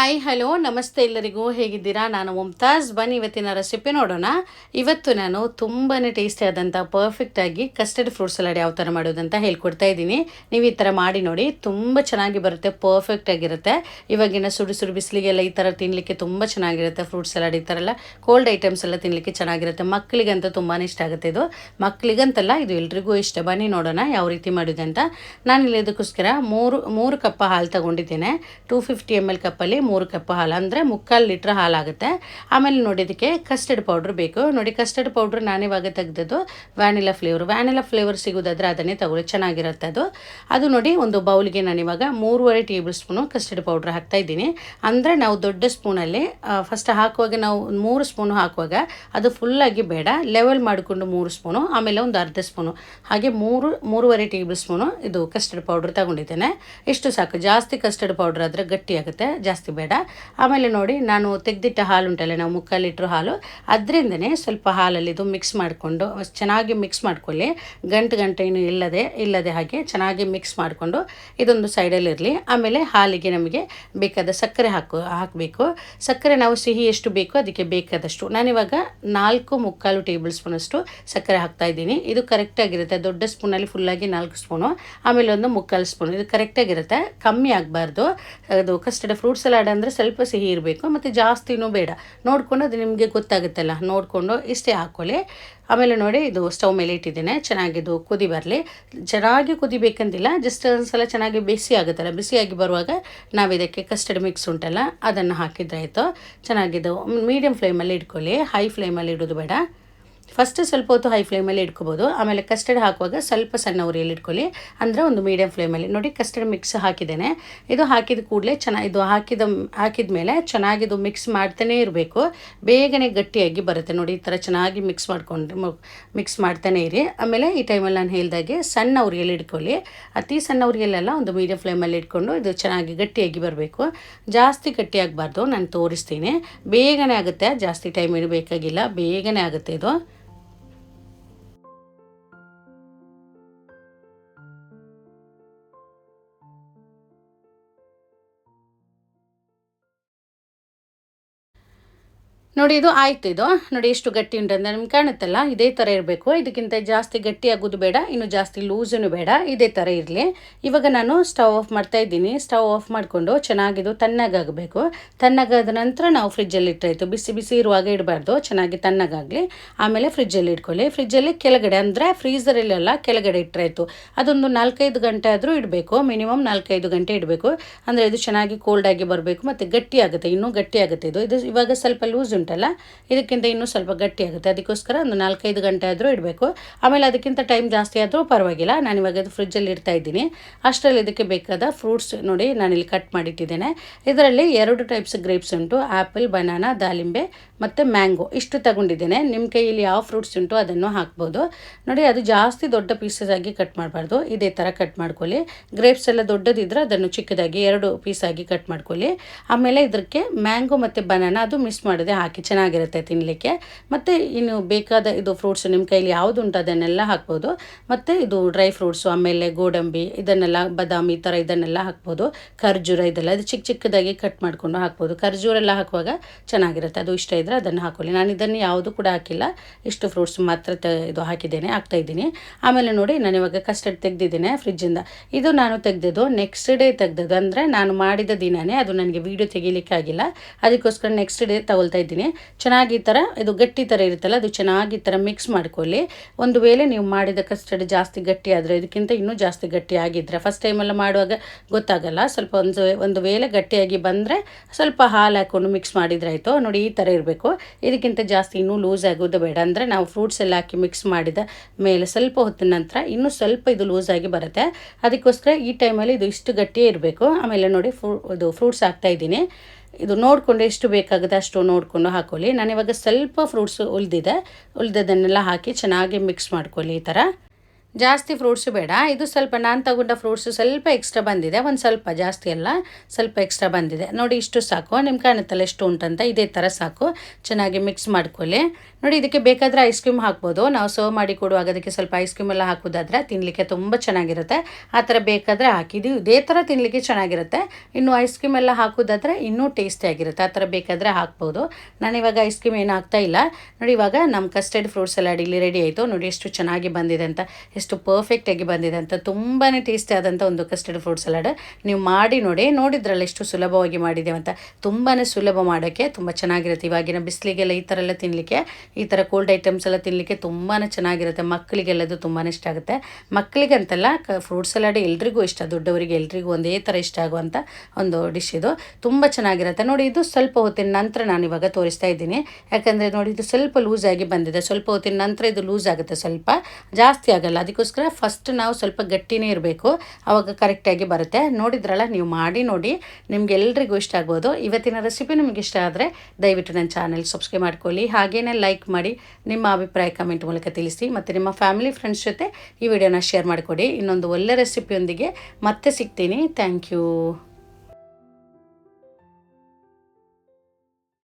Hi hello ನಮಸ್ತೆ ಎಲ್ಲರಿಗೂ. ಹೇಗಿದ್ದೀರಾ? ನಾನು ಮುಮ್ತಾಜ್ ಬನ್ನಿ ಇವತ್ತಿನ ರೆಸಿಪಿ ನೋಡೋಣ. ಇವತ್ತು ನಾನು ತುಂಬಾ ಟೇಸ್ಟಿ ಆದಂಥ ಪರ್ಫೆಕ್ಟಾಗಿ ಕಸ್ಟರ್ಡ್ ಫ್ರೂಟ್ ಸಲಾಡ್ ಯಾವ ಥರ ಮಾಡೋದಂತ ಹೇಳ್ಕೊಡ್ತಾ ಇದ್ದೀನಿ. ನೀವು ಈ ಥರ ಮಾಡಿ ನೋಡಿ, ತುಂಬ ಚೆನ್ನಾಗಿ ಬರುತ್ತೆ ಪರ್ಫೆಕ್ಟ್ ಆಗಿರುತ್ತೆ. ಇವಾಗಿನ ಸುಡು ಸುಡು ಬಿಸಿಲಿಗೆಲ್ಲ ಈ ಥರ ತಿನ್ನಲಿಕ್ಕೆ ತುಂಬ ಚೆನ್ನಾಗಿರುತ್ತೆ ಫ್ರೂಟ್ ಸಲಾಡ್ ಈ ಥರ ಎಲ್ಲ. ಕೋಲ್ಡ್ ಐಟಮ್ಸ್ ಎಲ್ಲ ತಿನ್ನಲಿಕ್ಕೆ ಚೆನ್ನಾಗಿರುತ್ತೆ. ಮಕ್ಕಳಿಗಂತೂ ತುಂಬಾ ಇಷ್ಟ ಆಗುತ್ತೆ ಇದು. ಮಕ್ಕಳಿಗಂತಲ್ಲ, ಇದು ಎಲ್ರಿಗೂ ಇಷ್ಟ. ಬನ್ನಿ ನೋಡೋಣ ಯಾವ ರೀತಿ ಮಾಡಿದೆ ಅಂತ. ನಾನಿಲ್ಲಿ ಇದಕ್ಕೋಸ್ಕರ ಮೂರು ಮೂರು ಕಪ್ ಹಾಲು ತಗೊಂಡಿದ್ದೇನೆ. ಟೂ ಫಿಫ್ಟಿ ಎಂ ಎಲ್ ಕಪ್ಪಲ್ಲಿ ಮೂರು ಕಪ್ ಹಾಲು ಅಂದರೆ ಮುಕ್ಕಾಲು ಲೀಟ್ರ್ ಹಾಲಾಗುತ್ತೆ. ಆಮೇಲೆ ನೋಡಿ ಇದಕ್ಕೆ ಕಸ್ಟರ್ಡ್ ಪೌಡ್ರ್ ಬೇಕು. ನೋಡಿ ಕಸ್ಟರ್ಡ್ ಪೌಡ್ರ್ ನಾನಿವಾಗ ತೆಗೆದದ್ದು ವ್ಯಾನಿಲಾ ಫ್ಲೇವರ್ ವ್ಯಾನಿಲಾ ಫ್ಲೇವರ್ ಸಿಗೋದಾದ್ರೆ ಅದನ್ನೇ ತಗೊಳ್ಳಿ. ಚೆನ್ನಾಗಿರುತ್ತೆ ಅದು. ಅದು ನೋಡಿ ಒಂದು ಬೌಲ್ಗೆ ನಾನಿವಾಗ ಮೂರುವರೆ ಟೇಬಲ್ ಸ್ಪೂನು ಕಸ್ಟರ್ಡ್ ಪೌಡ್ರ್ ಹಾಕ್ತಾ ಇದ್ದೀನಿ. ಅಂದರೆ ನಾವು ದೊಡ್ಡ ಸ್ಪೂನಲ್ಲಿ ಫಸ್ಟ್ ಹಾಕುವಾಗ ನಾವು ಮೂರು ಸ್ಪೂನು ಹಾಕುವಾಗ ಅದು ಫುಲ್ಲಾಗಿ ಬೇಡ. ಲೆವೆಲ್ ಮಾಡಿಕೊಂಡು ಮೂರು ಸ್ಪೂನು, ಆಮೇಲೆ ಒಂದು ಅರ್ಧ ಸ್ಪೂನು. ಹಾಗೆ ಮೂರು, ಮೂರುವರೆ ಟೇಬಲ್ ಸ್ಪೂನು ಇದು ಕಸ್ಟರ್ಡ್ ಪೌಡ್ರ್ ತಗೊಂಡಿದ್ದೇನೆ. ಇಷ್ಟು ಸಾಕು? ಜಾಸ್ತಿ ಕಸ್ಟರ್ಡ್ ಪೌಡ್ರ್ ಆದರೆ ಗಟ್ಟಿ ಆಗುತ್ತೆ ಜಾಸ್ತಿ ಬೇಡ. ಆಮೇಲೆ ನೋಡಿ, ನಾನು ತೆಗೆದಿಟ್ಟ ಹಾಲು ಉಂಟಲ್ಲ, ನಾವು ಮುಕ್ಕಾಲು ಲೀಟ್ರ್ ಹಾಲು. ಅದರಿಂದನೇ ಸ್ವಲ್ಪ ಹಾಲಲ್ಲಿ ಇದು ಮಿಕ್ಸ್ ಮಾಡಿಕೊಂಡು, ಚೆನ್ನಾಗಿ ಮಿಕ್ಸ್ ಮಾಡ್ಕೊಳ್ಳಿ. ಗಂಟು ಗಂಟೆ ಏನು ಇಲ್ಲದೆ ಇಲ್ಲದೆ ಹಾಗೆ ಚೆನ್ನಾಗಿ ಮಿಕ್ಸ್ ಮಾಡಿಕೊಂಡು ಇದೊಂದು ಸೈಡಲ್ಲಿರಲಿ ಆಮೇಲೆ ಹಾಲಿಗೆ ನಮಗೆ ಬೇಕಾದ ಸಕ್ಕರೆ ಹಾಕು, ಹಾಕಬೇಕು. ಸಕ್ಕರೆ ನಾವು ಸಿಹಿ ಎಷ್ಟು ಬೇಕೋ ಅದಕ್ಕೆ ಬೇಕಾದಷ್ಟು. ನಾನಿವಾಗ ನಾಲ್ಕು ಮುಕ್ಕಾಲು ಟೇಬಲ್ ಸ್ಪೂನಷ್ಟು ಸಕ್ಕರೆ ಹಾಕ್ತಾ ಇದ್ದೀನಿ. ಇದು ಕರೆಕ್ಟಾಗಿರುತ್ತೆ ದೊಡ್ಡ ಸ್ಪೂನಲ್ಲಿ ಫುಲ್ಲಾಗಿ ನಾಲ್ಕು ಸ್ಪೂನು ಆಮೇಲೆ ಒಂದು ಮುಕ್ಕಾಲು ಸ್ಪೂನ್ ಇದು ಕರೆಕ್ಟಾಗಿರುತ್ತೆ ಕಮ್ಮಿ ಆಗಬಾರ್ದು. ಅದು ಕಸ್ಟರ್ಡ್ ಫ್ರೂಟ್ ಸಲಾಡ್ ಅಂದರೆ ಸ್ವಲ್ಪ ಸಿಹಿ ಇರಬೇಕು, ಮತ್ತು ಜಾಸ್ತಿನೂ ಬೇಡ. ನೋಡಿಕೊಂಡು ಅದು ನಿಮಗೆ ಗೊತ್ತಾಗುತ್ತಲ್ಲ. ನೋಡಿಕೊಂಡು ಇಷ್ಟೇ ಹಾಕ್ಕೊಳ್ಳಿ ಆಮೇಲೆ ನೋಡಿ, ಇದು ಸ್ಟವ್ ಮೇಲೆ ಇಟ್ಟಿದ್ದೇನೆ. ಚೆನ್ನಾಗಿದು ಕುದಿ ಬರಲಿ. ಚೆನ್ನಾಗಿ ಕುದಿಬೇಕಂತಿಲ್ಲ ಜಸ್ಟ್ ಒಂದ್ಸಲ ಚೆನ್ನಾಗಿ ಬಿಸಿ ಆಗುತ್ತಲ್ಲ. ಬಿಸಿಯಾಗಿ ಬರುವಾಗ ನಾವು ಇದಕ್ಕೆ ಕಸ್ಟರ್ಡ್ ಮಿಕ್ಸ್ ಉಂಟಲ್ಲ, ಅದನ್ನು ಹಾಕಿದ್ರಾಯಿತು ಚೆನ್ನಾಗಿದ್ದು ಮೀಡಿಯಮ್ ಫ್ಲೇಮಲ್ಲಿ ಇಟ್ಕೊಳ್ಳಿ. ಹೈ ಫ್ಲೇಮಲ್ಲಿ ಇಡೋದು ಬೇಡ. ಫಸ್ಟ್ ಸ್ವಲ್ಪ ಹೊತ್ತು ಹೈ ಫ್ಲೇಮಲ್ಲಿ ಇಟ್ಕೋಬೋದು. ಆಮೇಲೆ ಕಸ್ಟರ್ಡ್ ಹಾಕುವಾಗ ಸ್ವಲ್ಪ ಸಣ್ಣ ಉರಿಯಲ್ಲಿ ಇಟ್ಕೊಳ್ಳಿ. ಅಂದರೆ ಒಂದು ಮೀಡಿಯಮ್ ಫ್ಲೇಮಲ್ಲಿ ನೋಡಿ ಕಸ್ಟರ್ಡ್ ಮಿಕ್ಸ್ ಹಾಕಿದ್ದೇನೆ. ಇದು ಹಾಕಿದ ಕೂಡಲೇ ಚೆನ್ನಾಗಿ ಇದು ಹಾಕಿದ ಹಾಕಿದ ಮೇಲೆ ಚೆನ್ನಾಗಿದು ಮಿಕ್ಸ್ ಮಾಡ್ತಾನೇ ಇರಬೇಕು. ಬೇಗನೆ ಗಟ್ಟಿಯಾಗಿ ಬರುತ್ತೆ. ನೋಡಿ ಈ ಥರ ಚೆನ್ನಾಗಿ ಮಿಕ್ಸ್ ಮಾಡ್ಕೊಂಡು ಮಿಕ್ಸ್ ಮಾಡ್ತಾನೆ ಇರಿ. ಆಮೇಲೆ ಈ ಟೈಮಲ್ಲಿ ನಾನು ಹೇಳಿದಾಗೆ ಸಣ್ಣ ಉರಿಯಲ್ಲಿ ಇಟ್ಕೊಳ್ಳಿ. ಅತಿ ಸಣ್ಣ ಉರಿಯಲ್ಲೆಲ್ಲ ಒಂದು ಮೀಡಿಯಮ್ ಫ್ಲೇಮಲ್ಲಿ ಇಟ್ಕೊಂಡು ಇದು ಚೆನ್ನಾಗಿ ಗಟ್ಟಿಯಾಗಿ ಬರಬೇಕು. ಜಾಸ್ತಿ ಗಟ್ಟಿಯಾಗಬಾರ್ದು. ನಾನು ತೋರಿಸ್ತೀನಿ. ಬೇಗನೆ ಆಗುತ್ತೆ. ಜಾಸ್ತಿ ಟೈಮ್ ಇಡಬೇಕಾಗಿಲ್ಲ. ಬೇಗನೆ ಆಗುತ್ತೆ ಇದು. ನೋಡಿ ಇದು ಆಯ್ತು ಇದು. ನೋಡಿ ಎಷ್ಟು ಗಟ್ಟಿ ಉಂಟು ಅಂತ ನಿಮ್ಗೆ ಕಾಣುತ್ತಲ್ಲ, ಇದೇ ಥರ ಇರಬೇಕು. ಇದಕ್ಕಿಂತ ಜಾಸ್ತಿ ಗಟ್ಟಿ ಆಗೋದು ಬೇಡ, ಇನ್ನು ಜಾಸ್ತಿ ಲೂಸೂ ಬೇಡ. ಇದೇ ಥರ ಇರಲಿ. ಇವಾಗ ನಾನು ಸ್ಟವ್ ಆಫ್ ಮಾಡ್ತಾ ಇದ್ದೀನಿ. ಸ್ಟವ್ ಆಫ್ ಮಾಡಿಕೊಂಡು ಚೆನ್ನಾಗಿದು ತಣ್ಣಗಾಗಬೇಕು. ತಣ್ಣಗಾದ ನಂತರ ನಾವು ಫ್ರಿಜ್ಜಲ್ಲಿ ಇಟ್ಟಾಯಿತು. ಬಿಸಿ ಬಿಸಿ ಇರುವಾಗ ಇಡಬಾರ್ದು. ಚೆನ್ನಾಗಿ ತಣ್ಣಗಾಗಲಿ. ಆಮೇಲೆ ಫ್ರಿಜ್ಜಲ್ಲಿ ಇಟ್ಕೊಳ್ಳಿ. ಫ್ರಿಜ್ಜಲ್ಲಿ ಕೆಳಗಡೆ ಅಂದರೆ ಫ್ರೀಸರಲ್ಲೆಲ್ಲ ಕೆಳಗಡೆ ಇಟ್ಟಾಯಿತು ಅದೊಂದು ನಾಲ್ಕೈದು ಗಂಟೆ ಆದರೂ ಇಡಬೇಕು. ಮಿನಿಮಮ್ ನಾಲ್ಕೈದು ಗಂಟೆ ಇಡಬೇಕು. ಅಂದರೆ ಇದು ಚೆನ್ನಾಗಿ ಕೋಲ್ಡಾಗಿ ಬರಬೇಕು, ಮತ್ತು ಗಟ್ಟಿ ಆಗುತ್ತೆ, ಇನ್ನೂ ಗಟ್ಟಿ ಆಗುತ್ತೆ ಇದು. ಇದು ಇವಾಗ ಸ್ವಲ್ಪ ಲೂಸ್ ಉಂಟಲ್ಲ ಇದಕ್ಕಿಂತ ಇನ್ನೂ ಸ್ವಲ್ಪ ಗಟ್ಟಿ ಆಗುತ್ತೆ. ಅದಕ್ಕೋಸ್ಕರ ಒಂದು ನಾಲ್ಕೈದು ಗಂಟೆ ಆದರೂ ಇಡಬೇಕು. ಆಮೇಲೆ ಅದಕ್ಕಿಂತ ಟೈಮ್ ಜಾಸ್ತಿ ಆದರೂ ಪರವಾಗಿಲ್ಲ. ನಾನು ಇವಾಗ ಅದು ಫ್ರಿಜ್ಜಲ್ಲಿ ಇಡ್ತಾ ಇದ್ದೀನಿ. ಅಷ್ಟರಲ್ಲಿ ಇದಕ್ಕೆ ಬೇಕಾದ ಫ್ರೂಟ್ಸ್ ನೋಡಿ ನಾನು ಇಲ್ಲಿ ಕಟ್ ಮಾಡಿಟ್ಟಿದ್ದೇನೆ. ಇದರಲ್ಲಿ ಎರಡು ಟೈಪ್ಸ್ ಗ್ರೇಪ್ಸ್ ಉಂಟು. ಆ್ಯಪಲ್ ಬನಾನಾ ದಾಳಿಂಬೆ ಮತ್ತು ಮ್ಯಾಂಗೋ. ಇಷ್ಟು ತಗೊಂಡಿದ್ದೇನೆ. ನಿಮ್ಮ ಕೈಯಲ್ಲಿ ಯಾವ ಫ್ರೂಟ್ಸ್ ಉಂಟು ಅದನ್ನು ಹಾಕ್ಬೋದು. ನೋಡಿ, ಅದು ಜಾಸ್ತಿ ದೊಡ್ಡ ಪೀಸಸ್ ಆಗಿ ಕಟ್ ಮಾಡಬಾರ್ದು. ಇದೇ ಥರ ಕಟ್ ಮಾಡ್ಕೊಳ್ಳಿ. ಗ್ರೇಪ್ಸ್ ಎಲ್ಲ ದೊಡ್ಡದಿದ್ದರೆ ಅದನ್ನು ಚಿಕ್ಕದಾಗಿ ಎರಡು ಪೀಸಾಗಿ ಕಟ್ ಮಾಡ್ಕೊಳ್ಳಿ. ಆಮೇಲೆ ಇದಕ್ಕೆ ಮ್ಯಾಂಗೋ ಮತ್ತು ಬನಾನಾ ಅದು ಮಿಸ್ ಮಾಡದೆ ಹಾಕಿ ಚೆನ್ನಾಗಿರುತ್ತೆ ತಿನ್ನಲಿಕ್ಕೆ ಮತ್ತು ಇನ್ನು ಬೇಕಾದ ಇದು ಫ್ರೂಟ್ಸ್ ನಿಮ್ಮ ಕೈಲಿ ಯಾವುದು ಉಂಟು ಅದನ್ನೆಲ್ಲ ಹಾಕ್ಬೋದು. ಮತ್ತು ಇದು ಡ್ರೈ ಫ್ರೂಟ್ಸು ಆಮೇಲೆ ಗೋಡಂಬಿ ಇದನ್ನೆಲ್ಲ ಬಾದಾಮಿ ಈ ಥರ ಇದನ್ನೆಲ್ಲ ಹಾಕ್ಬೋದು. ಖರ್ಜೂರ ಇದೆಲ್ಲ ಅದು ಚಿಕ್ಕ ಚಿಕ್ಕದಾಗಿ ಕಟ್ ಮಾಡಿಕೊಂಡು ಹಾಕ್ಬೋದು. ಖರ್ಜೂರ ಎಲ್ಲ ಹಾಕುವಾಗ ಚೆನ್ನಾಗಿರುತ್ತೆ. ಅದು ಇಷ್ಟ ಇದ್ದರೆ ಅದನ್ನು ಹಾಕೊಳ್ಳಿ. ನಾನು ಇದನ್ನು ಯಾವುದು ಕೂಡ ಹಾಕಿಲ್ಲ. ಇಷ್ಟು ಫ್ರೂಟ್ಸ್ ಮಾತ್ರ ತ ಇದು ಹಾಕಿದ್ದೇನೆ, ಹಾಕ್ತಾ ಇದ್ದೀನಿ. ಆಮೇಲೆ ನೋಡಿ, ನಾನು ಇವಾಗ ಕಸ್ಟರ್ಡ್ ತೆಗೆದಿದ್ದೇನೆ ಫ್ರಿಜ್ಜಿಂದ ಇದು. ನಾನು ತೆಗೆದಿದ್ದು ನೆಕ್ಸ್ಟ್ ಡೇ ತೆಗೆದದ್ದು. ಅಂದರೆ ನಾನು ಮಾಡಿದ ದಿನನೇ ಅದು ನನಗೆ ವೀಡಿಯೋ ತೆಗಿಲಿಕ್ಕಾಗಿಲ್ಲ ಅದಕ್ಕೋಸ್ಕರ ನೆಕ್ಸ್ಟ್ ಡೇ ತಗೊಳ್ತಾ ಇದ್ದೀನಿ. ಚೆನ್ನಾಗಿ ಈ ಥರ ಇದು ಗಟ್ಟಿ ಥರ ಇರುತ್ತಲ್ಲ, ಅದು ಚೆನ್ನಾಗಿ ಈ ಥರ ಮಿಕ್ಸ್ ಮಾಡ್ಕೊಳ್ಳಿ. ಒಂದು ವೇಳೆ ನೀವು ಮಾಡಿದ ಕಸ್ಟರ್ಡ್ ಜಾಸ್ತಿ ಗಟ್ಟಿ ಆದರೆ, ಇದಕ್ಕಿಂತ ಇನ್ನೂ ಜಾಸ್ತಿ ಗಟ್ಟಿ ಆಗಿದ್ದರೆ ಫಸ್ಟ್ ಟೈಮೆಲ್ಲ ಮಾಡುವಾಗ ಗೊತ್ತಾಗಲ್ಲ. ಸ್ವಲ್ಪ ಒಂದು ಒಂದು ವೇಳೆ ಗಟ್ಟಿಯಾಗಿ ಬಂದರೆ, ಸ್ವಲ್ಪ ಹಾಲು ಹಾಕ್ಕೊಂಡು ಮಿಕ್ಸ್ ಮಾಡಿದ್ರೆ ಆಯಿತು. ನೋಡಿ ಈ ಥರ ಇರಬೇಕು. ಇದಕ್ಕಿಂತ ಜಾಸ್ತಿ ಇನ್ನೂ ಲೂಸ್ ಆಗೋದು ಬೇಡ. ಅಂದರೆ ನಾವು ಫ್ರೂಟ್ಸ್ ಎಲ್ಲ ಹಾಕಿ ಮಿಕ್ಸ್ ಮಾಡಿದ ಮೇಲೆ ಸ್ವಲ್ಪ ಹೊತ್ತಿನ ನಂತರ ಇನ್ನೂ ಸ್ವಲ್ಪ ಇದು ಲೂಸ್ ಆಗಿ ಬರುತ್ತೆ. ಅದಕ್ಕೋಸ್ಕರ ಈ ಟೈಮಲ್ಲಿ ಇದು ಇಷ್ಟು ಗಟ್ಟಿಯೇ ಇರಬೇಕು. ಆಮೇಲೆ ನೋಡಿ ಫ್ರೂ ಇದು ಫ್ರೂಟ್ಸ್ ಹಾಕ್ತಾ ಇದ್ದೀನಿ. ಇದು ನೋಡಿಕೊಂಡು ಎಷ್ಟು ಬೇಕಾಗುತ್ತೆ ಅಷ್ಟು ನೋಡಿಕೊಂಡು ಹಾಕೊಳ್ಳಿ. ನಾನಿವಾಗ ಸ್ವಲ್ಪ ಫ್ರೂಟ್ಸ್ ಉಳಿದಿದೆ. ಉಳಿದದನ್ನೆಲ್ಲ ಹಾಕಿ ಚೆನ್ನಾಗಿ ಮಿಕ್ಸ್ ಮಾಡ್ಕೊಳ್ಳಿ ಈ ಥರ ಜಾಸ್ತಿ ಫ್ರೂಟ್ಸ್ ಬೇಡ. ಇದು ಸ್ವಲ್ಪ ನಾನು ತಗೊಂಡ ಫ್ರೂಟ್ಸ್ ಸ್ವಲ್ಪ ಎಕ್ಸ್ಟ್ರಾ ಬಂದಿದೆ. ಒಂದು ಸ್ವಲ್ಪ ಜಾಸ್ತಿ ಅಲ್ಲ, ಸ್ವಲ್ಪ ಎಕ್ಸ್ಟ್ರಾ ಬಂದಿದೆ. ನೋಡಿ ಇಷ್ಟು ಸಾಕು. ನಿಮ್ಮ ಕಾಣುತ್ತಲ್ಲ ಎಷ್ಟು ಉಂಟಂತ, ಇದೇ ಥರ ಸಾಕು. ಚೆನ್ನಾಗಿ ಮಿಕ್ಸ್ ಮಾಡ್ಕೊಳ್ಳಿ. ನೋಡಿ ಇದಕ್ಕೆ ಬೇಕಾದರೆ ಐಸ್ ಕ್ರೀಮ್ ಹಾಕ್ಬೋದು. ನಾವು ಸರ್ವ್ ಮಾಡಿ ಕೊಡುವಾಗ ಅದಕ್ಕೆ ಸ್ವಲ್ಪ ಐಸ್ ಕ್ರೀಮ್ ಎಲ್ಲ ಹಾಕೋದಾದ್ರೆ ತಿನ್ನಲಿಕ್ಕೆ ತುಂಬ ಚೆನ್ನಾಗಿರುತ್ತೆ. ಆ ಥರ ಬೇಕಾದರೆ ಹಾಕಿದ್ದು ಇದೇ ಥರ ತಿನ್ನಲಿಕ್ಕೆ ಚೆನ್ನಾಗಿರುತ್ತೆ. ಇನ್ನು ಐಸ್ ಕ್ರೀಮ್ ಎಲ್ಲ ಹಾಕೋದಾದ್ರೆ ಇನ್ನೂ ಟೇಸ್ಟಿ ಆಗಿರುತ್ತೆ. ಆ ಥರ ಬೇಕಾದರೆ ಹಾಕ್ಬೋದು. ನಾನಿವಾಗ ಐಸ್ ಕ್ರೀಮ್ ಏನು ಹಾಕ್ತಾ ಇಲ್ಲ. ನೋಡಿ ಇವಾಗ ನಮ್ಮ ಕಸ್ಟರ್ಡ್ ಫ್ರೂಟ್ಸ್ ಎಲ್ಲ ಇಲ್ಲಿ ರೆಡಿ ಆಯಿತು. ನೋಡಿ ಎಷ್ಟು ಚೆನ್ನಾಗಿ ಬಂದಿದೆ ಅಂತ. ಎಷ್ಟು ಪರ್ಫೆಕ್ಟಾಗಿ ಬಂದಿದೆ ಅಂತ ತುಂಬಾ ಟೇಸ್ಟಿ ಆದಂಥ ಒಂದು ಕಸ್ಟರ್ಡ್ ಫ್ರೂಟ್ ಸಲಾಡ್ ನೀವು ಮಾಡಿ ನೋಡಿ, ನೋಡಿದ್ರಲ್ಲ ಎಷ್ಟು ಸುಲಭವಾಗಿ ಮಾಡಿದ್ದೇವೆ ಅಂತ. ತುಂಬಾ ಸುಲಭ ಮಾಡೋಕ್ಕೆ, ತುಂಬ ಚೆನ್ನಾಗಿರುತ್ತೆ. ಇವಾಗಿನ ಬಿಸಿಲಿಗೆಲ್ಲ ಈ ಥರ ಎಲ್ಲ ತಿನ್ನಲಿಕ್ಕೆ ಈ ಥರ ಕೋಲ್ಡ್ ಐಟಮ್ಸ್ ಎಲ್ಲ ತಿನ್ನಲಿಕ್ಕೆ ತುಂಬಾ ಚೆನ್ನಾಗಿರುತ್ತೆ. ಮಕ್ಕಳಿಗೆಲ್ಲ ಅದು ತುಂಬಾ ಇಷ್ಟ ಆಗುತ್ತೆ. ಮಕ್ಕಳಿಗಂತಲ್ಲ, ಕ ಫ್ರೂಟ್ ಸಲಾಡ್ ಎಲ್ರಿಗೂ ಇಷ್ಟ, ದೊಡ್ಡವರಿಗೆ ಎಲ್ರಿಗೂ ಒಂದೇ ಥರ ಇಷ್ಟ ಆಗುವಂಥ ಒಂದು ಡಿಶ್ ಇದು. ತುಂಬ ಚೆನ್ನಾಗಿರುತ್ತೆ. ನೋಡಿ, ಇದು ಸ್ವಲ್ಪ ಹೊತ್ತಿನ ನಂತರ ನಾನು ಇವಾಗ ತೋರಿಸ್ತಾ ಇದ್ದೀನಿ. ಯಾಕಂದರೆ ನೋಡಿ, ಇದು ಸ್ವಲ್ಪ ಲೂಸ್ ಆಗಿ ಬಂದಿದೆ. ಸ್ವಲ್ಪ ಹೊತ್ತಿನ ನಂತರ ಇದು ಲೂಸ್ ಆಗುತ್ತೆ ಸ್ವಲ್ಪ. ಜಾಸ್ತಿ ಆಗಲ್ಲ. ಅದಕ್ಕೋಸ್ಕರ ಫಸ್ಟ್ ನಾವು ಸ್ವಲ್ಪ ಗಟ್ಟಿನೇ ಇರಬೇಕು. ಆವಾಗ ಕರೆಕ್ಟಾಗಿ ಬರುತ್ತೆ. ನೋಡಿದ್ರಲ್ಲ, ನೀವು ಮಾಡಿ ನೋಡಿ. ನಿಮ್ಗೆ ಎಲ್ರಿಗೂ ಇಷ್ಟ ಆಗ್ಬೋದು. ಇವತ್ತಿನ ರೆಸಿಪಿ ನಿಮ್ಗೆ ಇಷ್ಟ ಆದರೆ ದಯವಿಟ್ಟು ನನ್ನ ಚಾನೆಲ್ ಸಬ್ಸ್ಕ್ರೈಬ್ ಮಾಡ್ಕೊಳ್ಳಿ. ಹಾಗೇನೇ ಲೈಕ್ ಮಾಡಿ ನಿಮ್ಮ ಅಭಿಪ್ರಾಯ ಕಮೆಂಟ್ ಮೂಲಕ ತಿಳಿಸಿ ಮತ್ತು ನಿಮ್ಮ ಫ್ಯಾಮಿಲಿ ಫ್ರೆಂಡ್ಸ್ ಜೊತೆ ಈ ವಿಡಿಯೋನ ಶೇರ್ ಮಾಡಿಕೊಡಿ. ಇನ್ನೊಂದು ಒಳ್ಳೆ ರೆಸಿಪಿಯೊಂದಿಗೆ ಮತ್ತೆ ಸಿಗ್ತೀನಿ. Thank you